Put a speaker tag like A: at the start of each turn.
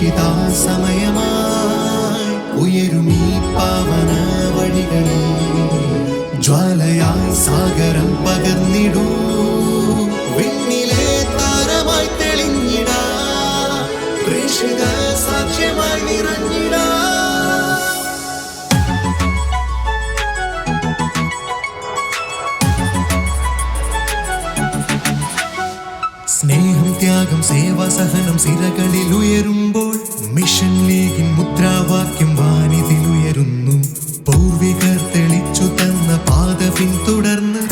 A: പ്രേഷിത സമയമായി ഉയരും ഈ പാവന വഴികളിൽ ജ്വാലയായി സാഗരം പകർന്നിടൂ. സ്നേഹം ത്യാഗം സേവ സഹനം സിരകളിൽ ഉയരുമ്പോൾ മിഷൻ ലീഗിൻ മുദ്രാവാക്യം വാനിതിലുയരുന്നു. പൂർവികർ തെളിച്ചു തന്ന പാത പിന്തുടർന്ന്